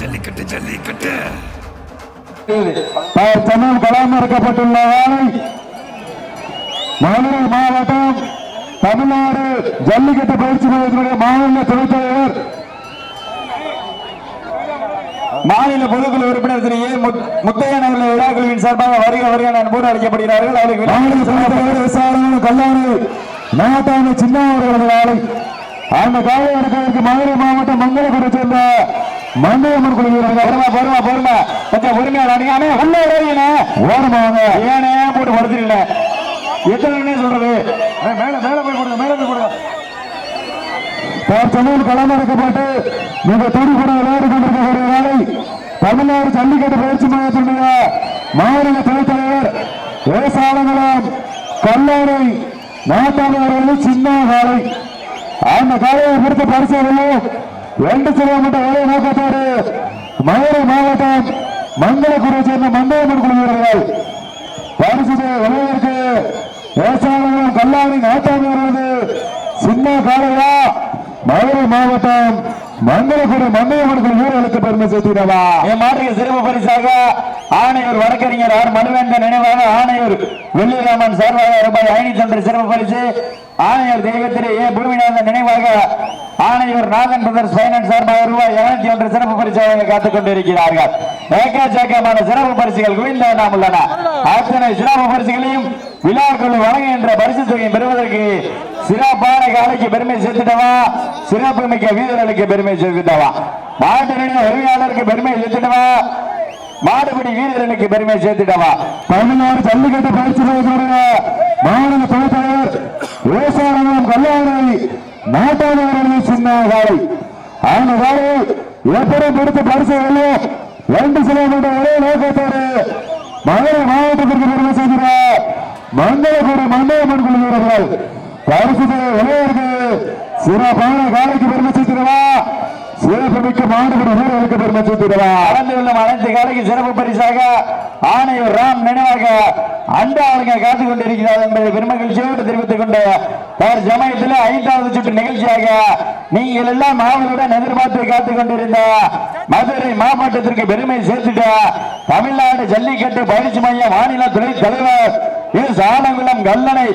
ஜல்லிக்கட்டு ஜல்லிக்கட்டு தன்னால் ஆணை மதுரை மாவட்டம் தமிழ்நாடு ஜல்லிக்கட்டு பயிற்சி மையத்தினுடைய மாநில துணைத் தலைவர் மாநில பொதுக்குழு உறுப்பினர் திரு ஏ. முத்- முத்தையன் அவர்கள் விழாக்குழுவின் சார்பாக வருக வருக அன்போடு அழைக்கப்படுகிறார்கள் அவர்களுக்கு விசாரணை கல்லாணி நாட்டாணி சின்ன அவர்களது ஆலை அந்த காலை அடக்கத்திற்கு மதுரை மாவட்டம் மங்களபுரை சேர்ந்த மண்டையம்மன் குழு வீரர்கள். பொறுமை பொறுமை பொறுமை கொஞ்சம் பொறுமையா அடிக்காம உள்ள ஓடுறீங்க ஓரமாக ஏனே போட்டு படுத்துறீங்க? எத்தனை சொல்றது? மேல மேல போய் கொடுங்க மேல போய் கொடுங்க தற்சமயம் களமிறக்கப்பட்டு மிக துடிப்புடன் விளையாடி கொண்டிருக்கக்கூடிய வேலை தமிழ்நாடு ஜல்லிக்கட்டு பயிற்சி மையத்தினுடைய மாநில துணைத் தலைவர் விவசாயங்களும் கல்லாணை நாட்டாளர்கள் சின்ன காலை அந்த காலையை பொறுத்த பரிசோதனையும் ரெண்டு கிலோமீட்டர் வேலை நோக்கத்தோடு மதுரை மாவட்டம் மங்களக்குடியை சேர்ந்த மண்டையம்மன் குழு வீரர்கள். பரிசு விளையாட்டு. விவசாயிகளும் கல்லாணி வருவது சின்ன காலையா மதுரை மாவட்டம் மங்களக்குடி மண்டையம்மன் குழு வீரர்களுக்கு பெருமை சேர்த்திடவா. என் மாட்டுக்கு சிறப்பு பரிசாக ஆணையூர் வழக்கறிஞர் ஆர் மனுவேந்தன் நினைவாக ஆணையூர் வெள்ளிராமன் சார்பாக ரூபாய் ஐநூத்தி ஒன்று சிறப்பு பரிசு. ஆணையர் தெய்வத்திலே ஏ. பூமிநாதன் நினைவாக ஆணையூர் நாகன் பிரதர்ஸ் பைனான்ஸ் சார்பாக ரூபாய் இருநூத்தி ஒன்று சிறப்பு பரிசாக காத்துக் கொண்டிருக்கிறார்கள். ஏக்கச்சக்கமான சிறப்பு பரிசுகள் குவிந்தவண்ணம் உள்ளன. அத்தனை சிறப்பு பரிசுகளையும் விழாக்குழு வழங்குகின்ற பரிசு தொகையை பெறுவதற்கு சிறப்பான காலைக்கு பெருமை சேர்த்துட்டவா? சிறப்பு மிக்க வீரர்களுக்கு பெருமை சேர்த்துட்டவா? மாட்டினுடைய உரிமையாளருக்கு பெருமை சேர்த்துட்டவா? மாடுபிடி வீரர்களுக்கு பெருமை சேர்த்துட்டவா? தமிழ்நாடு ஜல்லிக்கட்டு பயிற்சி மையத்தினுடைய மாநில துணைத் தலைவர் விவசாயிகளும் கல்லாணை நாட்டாளர்கள் சின்ன காலை அந்த காலை எப்படி பிடித்த பரிசுகளோ ரெண்டு கிலோமீட்டர் ஒரே நோக்கத்தோடு மதுரை மாவட்டத்திற்கு பெருமை செய்கிறார் மங்களகுடி மண்டையம்மன் குழு வீரர்கள் பரிசு விளையாட்டு சிறப்பான காலைக்கு பெருமை சேர்த்திடவா சிறப்பு மிக்க மாடுபடி வீரர்களுக்கு பெருமை சேர்த்திடவா கலந்து கொள்ளும் அனைத்து காலைக்கு சிறப்பு பரிசாக ஆணையர் ராம் நினைவாக அண்டாளுங்க காத்துக் கொண்டிருக்கிறார் என்பதை பெருமகிழ்ச்சியோடு தெரிவித்துக் கொண்டு தர் சமயத்தில் ஐந்தாவது சுற்று நிகழ்ச்சியாக நீங்கள் எல்லாம் ஆவலுடன் எதிர்பார்த்து காத்துக் கொண்டிருந்த மதுரை மாவட்டத்திற்கு பெருமை சேர்த்துட்ட தமிழ்நாடு ஜல்லிக்கட்டு பயிற்சி மைய மாநில துணைத் தலைவர் எஸ் ஆலங்குளம் கல்லணை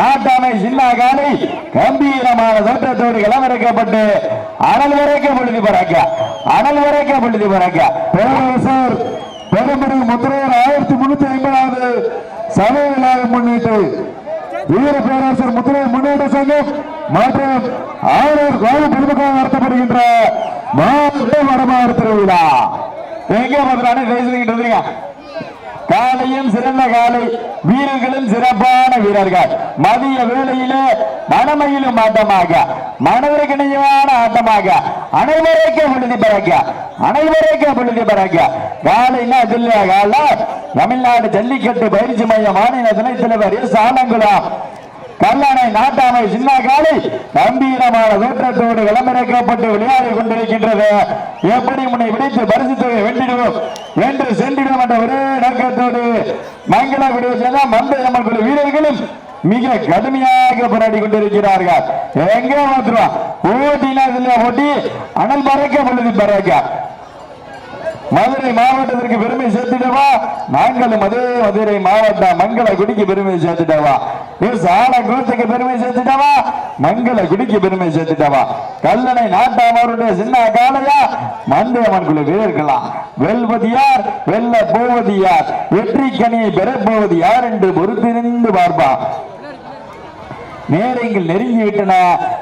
நாட்டாமை சின்ன காலை கம்பீரமான தோற்றத்தோடு களமிறக்கப்பட்டு அனல் வரைக்கும் பொழுது பறக்க அனல் வரைக்கும் பொழுது பறக்க. பேரரசர் பெருமடி முத்திரையர் ஆயிரத்தி முன்னூத்தி ஐம்பதாவது சமய விழாவை முன்னிட்டு வீர பேரரசர் முத்திரை முன்னேற்ற சங்கம் மற்றும் ஆளுநர் கோவில் பெருமக்காக நடத்தப்படுகின்ற மாவட்ட வடமாறு திருவிழா. எங்க பத்திரானே பேசிக்கிட்டு இருந்தீங்க? காலையும் சிறந்த காலை வீரர்களும் சிறப்பான வீரர்கள். மதிய வேளையிலே மனமையிலும் ஆட்டமாக மனதிற்கிணையமான ஆட்டமாக அனைவரைக்க விழுதி பறக்க அனைவரைக்க விழுதி பறக்க. காலைன்னா இல்லையா கால தமிழ்நாடு ஜல்லிக்கட்டு பயிற்சி மைய மாநில துணைத் தலைவர் சாலங்குளம் கல்லணை நாட்டாமை சின்ன காலை கம்பீரமான தோற்றத்தோடு களமிறக்கப்பட்டு விளையாடி கொண்டிருக்கின்றது. எப்படி முன்னை விடைத்து பரிசு தொகை வென்றிடுவோம் வென்று சென்றிடுவோம் என்ற ஒரே நோக்கத்தோடு மங்கள சேர்ந்த மந்தையம்மன் குழு வீரர்களும் மிக கடுமையாக போராடி கொண்டிருக்கிறார்கள். எங்க மாத்திரம்? ஓட்டினா ஓட்டி அனல் பறக்க பொழுது பறக்க. மதுரை மாவட்டத்திற்கு பெருமை சேர்த்துட்டவா? நாங்களும் அதே மதுரை மாவட்டம் மங்கள குடிக்கு பெருமை சேர்த்துட்டவா? சாலங்குளத்துக்கு பெருமை சேர்த்துட்டவா? மங்கள குடிக்கு பெருமை சேர்த்துட்டவா? கல்லணை நாட்டாமருடைய சின்ன காலையா மந்தையம்மன் குழு வீரர்களா வெல்வது யார் வெல்ல போவது யார் வெற்றி கனியை பெறப்போவது யார் என்று பொறுத்திருந்து பார்ப்பா நேரங்கள் நெருங்கி விட்டன.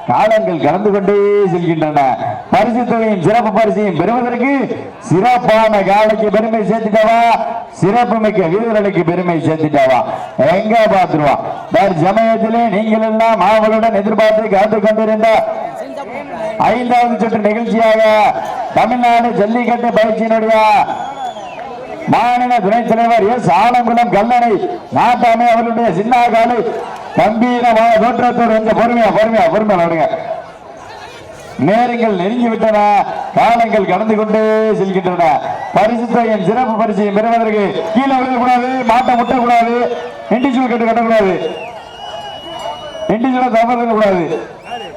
காலங்கள் கலந்து கொண்டே செல்கின்றன. பரிசு தொகையும் சிறப்பு பரிசையும் பெறுவதற்கு சிறப்பான காலைக்கு பெருமை சேர்த்துட்டவா? சிறப்பு மிக்க வீரர்களுக்கு பெருமை சேர்த்துட்டவா? எங்க பார்த்துருவா? சமயத்திலே நீங்கள் எல்லாம் ஆவலுடன் எதிர்பார்த்து கலந்து கொண்டிருந்த ஐந்தாவது சுற்று நிகழ்ச்சியாக தமிழ்நாடு ஜல்லிக்கட்டு பயிற்சியினுடைய மாநில துணைத் தலைவர் எஸ் ஆலங்குளம் கல்லணை நாட்டாமை அவர்களுடைய சின்ன காலை கம்பீரமான தோற்றத்தோடு கொஞ்சம் பொறுமையா பொறுமையா பொறுமையா வருங்க நேரங்கள் நெருங்கி விட்டன. காலங்கள் கடந்து கொண்டே செல்கின்றன. பரிசு என் சிறப்பு பரிசையும் பெறுவதற்கு கீழே விழுகக்கூடாது மாட்டை முட்டக்கூடாது இண்டிஜுவல் கட்டு கட்டக்கூடாது. இண்டிஜுவல் தவறு கூடாது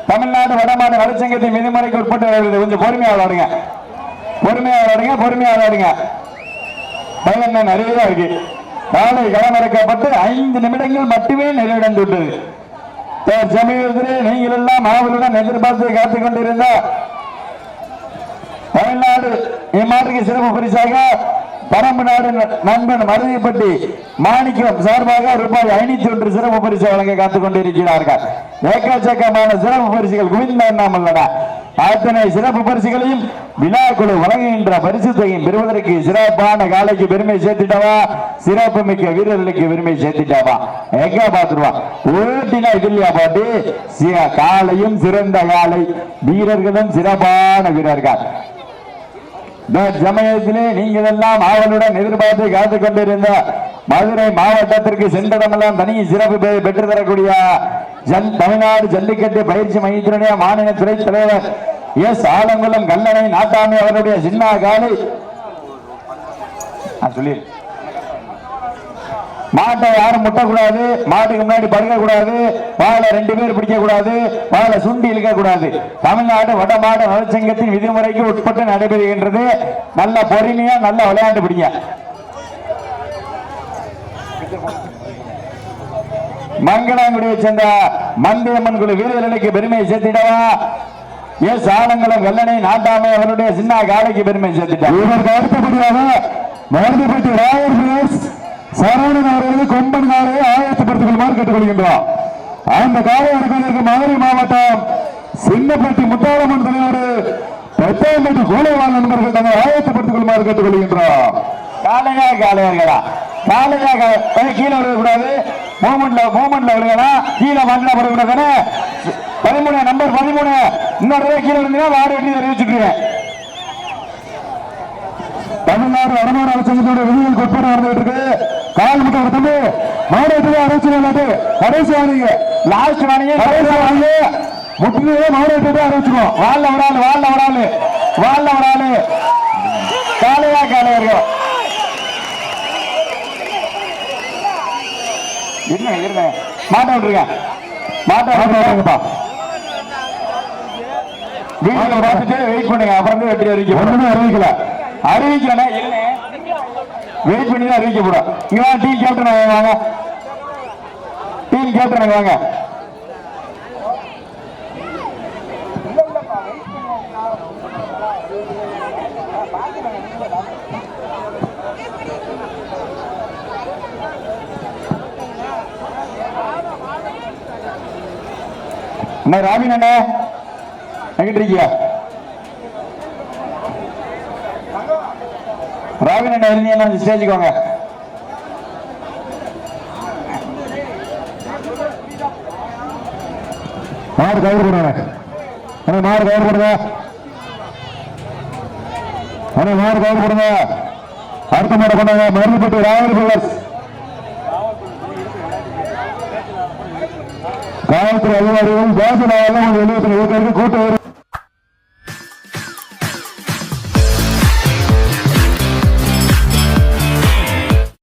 தமிழ்நாடு வடமாநில நலச்சங்கத்தின் விதிமுறைக்கு உட்பட்டு கொஞ்சம் பொறுமையா விளாடுங்க பொறுமையா விளாடுங்க பொறுமையா விளையாடுங்க. என்ன? நிறைய தான் இருக்கு. நாளை களமிறக்கப்பட்டு ஐந்து நிமிடங்கள் மட்டுமே நிறைவடைந்துள்ளது. சமீபத்திலே நீங்கள் எல்லாம் ஆவலுடன் எதிர்பார்த்து காத்துக் கொண்டிருந்த தமிழ்நாடு இம்மாட்டுக்கு சிறப்பு பரிசாக பரம்பு நாடு நண்பன் மருதிப்பட்டி மாணிக்கம் சார்பாக ரூபாய் ஐநூத்தி ஒன்று சிறப்பு பரிசு வழங்க காத்துக் கொண்டிருக்கிறார்கள். ஏக்கச்சக்கமான சிறப்பு பரிசுகள் குவிந்த எண்ணாமல்லன அத்தனை சிறப்பு பரிசுகளையும் விழா குழு வழங்குகின்ற பரிசு தொகையும் பெறுவதற்கு சிறப்பான காலைக்கு பெருமை சேர்த்துட்டவா? சிறப்பு மிக்க வீரர்களுக்கு பெருமை சேர்த்துட்டாவா? எங்க பாத்துருவா ஓட்டினா இல்லையா பாட்டு? காலையும் சிறந்த காலை வீரர்களும் சிறப்பான வீரர்கள். சமயத்திலே நீங்கள் எல்லாம் ஆவலுடன் எதிர்பார்த்து காத்துக் கொண்டிருந்த மதுரை மாவட்டத்திற்கு சென்றடமெல்லாம் தனி சிறப்பு பெ- பெற்று தரக்கூடிய ஜன் தமிழ்நாடு ஜல்லிக்கட்டு பயிற்சி மையத்தினுடைய மாநில துறை தலைவர் எஸ் ஆலங்குளம் கல்லணை நாட்டாமை அவருடைய சின்ன காலி. சொல்லி. மாட்டை யாரும் முட்டக்கூடாது மாட்டுக்கு முன்னாடி படுக்க கூடாது வாழை ரெண்டு பேர் பிடிக்க கூடாது வாழை சுண்டி இழுக்க கூடாது தமிழ்நாடு வடமாட நலச்சங்கத்தின் விதிமுறைக்கு உட்பட்டு நடைபெறுகின்றது. நல்ல பொறுமையா நல்ல விளையாண்டு பிடிங்க. மங்களாங்குடியை சேர்ந்த மந்தியம்மன் குழு வீரர்களுக்கு பெருமையை சேர்த்திடவா? எஸ் ஆலங்குளம் வெள்ளனை நாட்டாமை அவருடைய சின்ன காலைக்கு பெருமை சேர்த்திட்டார். இதற்கு அடுத்தபடியாக மருந்துப்பட்டி ராயர் பிரதர்ஸ் சரவணன் அவர்களுக்கு கொம்பன் காலையை ஆயத்தப்படுத்திக் கொள்ளுமாறு கேட்டுக்கொள்கின்றோம். அந்த காலை எடுப்பதற்கு மதுரை மாவட்டம் சின்னப்பட்டி முத்தாளம்மன் தலைவர் பெத்தாம்பட்டி கோலைவாள் நண்பர்கள் தங்களை ஆயத்தப்படுத்திக் கொள்ளுமாறு கேட்டுக்கொள்கின்றோம். காலையா காலையார்களா காலையா கீழே விழுகக்கூடாது மூமெண்ட்ல மூமெண்ட்ல விழுகலாம். கீழே மண்ணில் படக்கூடாது பதிமூணு நம்பர் பதிமூணு. இன்னொரு கீழே விழுந்தீங்கன்னா வார்டு வெட்டி தெரிவிச்சுட்டுருவேன் தமிழ்நாடு வருமான அரசாங்கத்தோட விதிகளுக்கு உட்பட நடந்துட்டு இருக்கு. கால் முட்டை ஒரு தம்பி மாநிலத்துக்கு அரசு இல்லாது கடைசி வாணிங்க லாஸ்ட் வாணிங்க கடைசி வாணிங்க முற்றிலே மாநிலத்தை அறிவிச்சுக்கோம் வால்ல ஒரு ஆளு வாழ்ல ஒரு ஆளு. வால்ல ஒரு ஆளு. காலையா காலையார்கள் இருங்க இருங்க. மாட்ட விட்டுருங்க. மாட்ட விட்டுருங்கப்பா வீடியோ பார்த்துட்டு வெயிட் பண்ணுங்க. அப்புறம் வெற்றி அறிவிக்க ஒண்ணுமே அறிவிக்கல. அறிவிக்கிறேன் வெயிட் பண்ணி தான் அறிவிக்க போறோம் இங்க வாங்க டீம் கேப்டன் வாங்க. டீம் கேப்டன் வாங்க. ராபின் அண்ணா? எங்கிட்டிருக்கியா இருக்கியா ராபின் அண்ணா இருந்தீங்கன்னா ஸ்டேஜுக்கு வாங்க மாடு கயிறு போடுங்க. அண்ணா மாடு கயிறு போடுங்க. அண்ணா மாடு கயிறு போடுங்க. அடுத்த மாடை கொண்டாங்க மருந்துப்பட்டு ராயல் பில்லர்ஸ். காவல்துறை அதிகாரிகள் தேச நாயெல்லாம் வெளியே கூட்டு